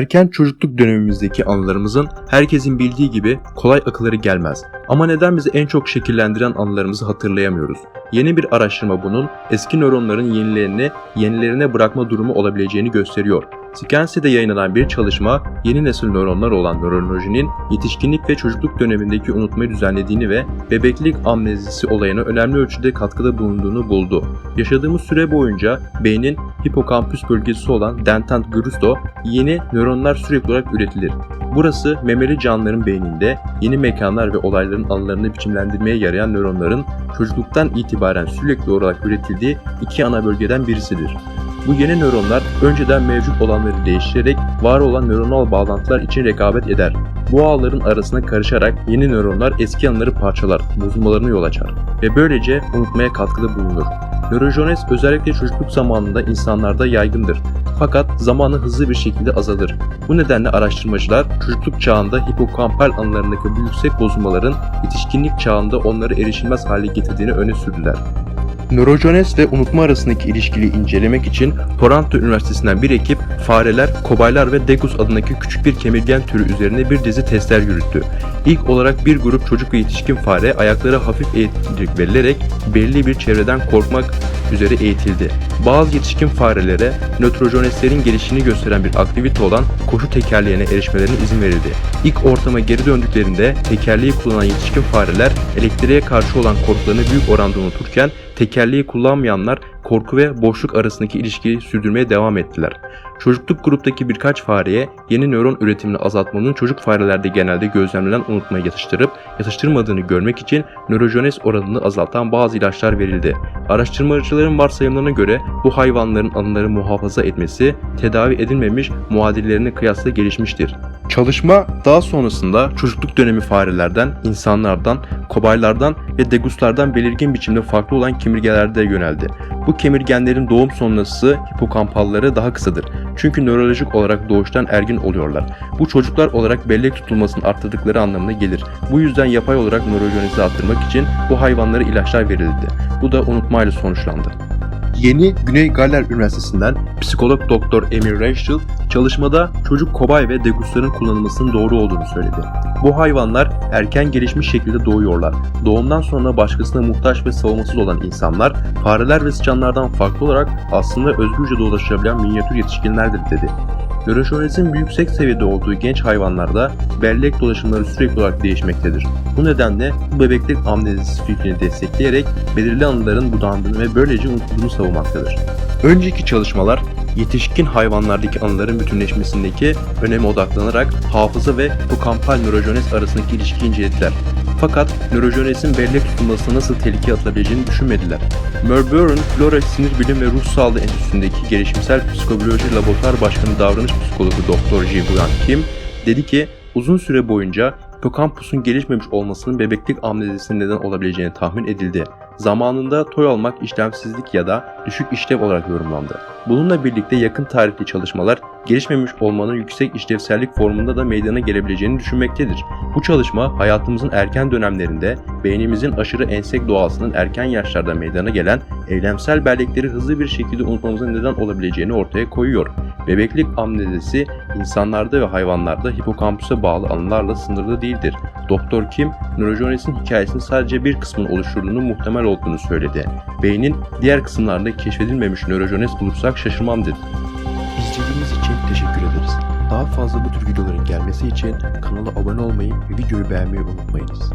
Erken çocukluk dönemimizdeki anılarımızın herkesin bildiği gibi kolay akılları gelmez. Ama neden bizi en çok şekillendiren anılarımızı hatırlayamıyoruz? Yeni bir araştırma bunun eski nöronların yenilerini yenilerine bırakma durumu olabileceğini gösteriyor. Science'de yayınlanan bir çalışma yeni nesil nöronlar olan nörolojinin yetişkinlik ve çocukluk dönemindeki unutmayı düzenlediğini ve bebeklik amnezisi olayına önemli ölçüde katkıda bulunduğunu buldu. Yaşadığımız süre boyunca beynin hipokampüs bölgesi olan dentant grusto yeni nöronlar sürekli olarak üretilir. Burası memeli canlıların beyninde yeni mekanlar ve olayların anılarını biçimlendirmeye yarayan nöronların çocukluktan itibaren sürekli olarak üretildiği iki ana bölgeden birisidir. Bu yeni nöronlar önceden mevcut olanları değiştirerek var olan nöronal bağlantılar için rekabet eder. Bu ağların arasına karışarak yeni nöronlar eski anıları parçalar, bozulmalarına yol açar ve böylece unutmaya katkıda bulunur. Nörojenes özellikle çocukluk zamanında insanlarda yaygındır. Fakat zamanı hızlı bir şekilde azalır. Bu nedenle araştırmacılar çocukluk çağında hipokampal anılarındaki bu yüksek bozulmaların yetişkinlik çağında onları erişilmez hale getirdiğini öne sürdüler. Nörojenes ve unutma arasındaki ilişkili incelemek için Toronto Üniversitesi'nden bir ekip fareler, kobaylar ve degus adındaki küçük bir kemirgen türü üzerine bir dizi testler yürüttü. İlk olarak bir grup çocuk ve yetişkin fare ayakları hafif eğitilik verilerek belli bir çevreden korkmak üzere eğitildi. Bazı yetişkin farelere nötrojeneslerin gelişini gösteren bir aktivite olan koşu tekerleğine erişmelerine izin verildi. İlk ortama geri döndüklerinde tekerleği kullanan yetişkin fareler elektriğe karşı olan korkularını büyük oranda unuturken tekerleği kullanmayanlar korku ve boşluk arasındaki ilişkiyi sürdürmeye devam ettiler. Çocukluk gruptaki birkaç fareye yeni nöron üretimini azaltmanın çocuk farelerde genelde gözlemlenen unutmayı yatıştırıp yatıştırmadığını görmek için nörojenes oranını azaltan bazı ilaçlar verildi. Araştırmacıların varsayımlarına göre bu hayvanların anıları muhafaza etmesi tedavi edilmemiş muadillerine kıyasla gelişmiştir. Çalışma daha sonrasında çocukluk dönemi farelerden, insanlardan, kobaylardan ve deguslardan belirgin biçimde farklı olan kemirgelerde yöneldi. Bu kemirgenlerin doğum sonrası hipokampalları daha kısadır. Çünkü nörolojik olarak doğuştan ergin oluyorlar. Bu çocuklar olarak bellek tutulmasını arttırdıkları anlamına gelir. Bu yüzden yapay olarak nörojenizi arttırmak için bu hayvanlara ilaçlar verildi. Bu da unutmayla sonuçlandı. Yeni Güney Galler Üniversitesi'nden psikolog doktor Emil Rachel çalışmada çocuk kobay ve degusların kullanılmasının doğru olduğunu söyledi. Bu hayvanlar erken gelişmiş şekilde doğuyorlar. Doğumdan sonra başkasına muhtaç ve savunmasız olan insanlar fareler ve sıçanlardan farklı olarak aslında özgürce dolaşabilen minyatür yetişkinlerdir dedi. Nörojenesin yüksek seviyede olduğu genç hayvanlarda bellek dolaşımları sürekli olarak değişmektedir. Bu nedenle bu bebeklik amnezisi fikrini destekleyerek belirli anıların budandığını ve böylece unutulduğunu savunmaktadır. Önceki çalışmalar yetişkin hayvanlardaki anıların bütünleşmesindeki öneme odaklanarak hafıza ve hipokampal nörojenes arasındaki ilişkiyi incelediler. Fakat nörojenesin bellek tutulmasına nasıl tehlikeye atılabileceğini düşünmediler. Melbourne Flora Sinir Bilim ve Ruh Sağlığı Enstitüsü'ndeki gelişimsel psikoloji laboratuvar başkanı davranış psikologu Dr. Ji Buyan Kim dedi ki uzun süre boyunca hipokampusun gelişmemiş olmasının bebeklik amnezisine neden olabileceğini tahmin edildi. Zamanında toy almak işlevsizlik ya da düşük işlev olarak yorumlandı. Bununla birlikte yakın tarihli çalışmalar gelişmemiş olmanın yüksek işlevsellik formunda da meydana gelebileceğini düşünmektedir. Bu çalışma hayatımızın erken dönemlerinde beynimizin aşırı ensek doğasının erken yaşlarda meydana gelen eylemsel bellekleri hızlı bir şekilde unutmamıza neden olabileceğini ortaya koyuyor. Bebeklik amnezisi insanlarda ve hayvanlarda hipokampüse bağlı anılarla sınırlı değildir. Doktor Kim, nörojenesin hikayesinin sadece bir kısmını oluşturduğunu muhtemel olduğunu söyledi. Beynin diğer kısımlarında keşfedilmemiş nörojenes bulursak şaşırmam dedi. İzlediğiniz için teşekkür ederiz. Daha fazla bu tür videoların gelmesi için kanala abone olmayı ve videoyu beğenmeyi unutmayınız.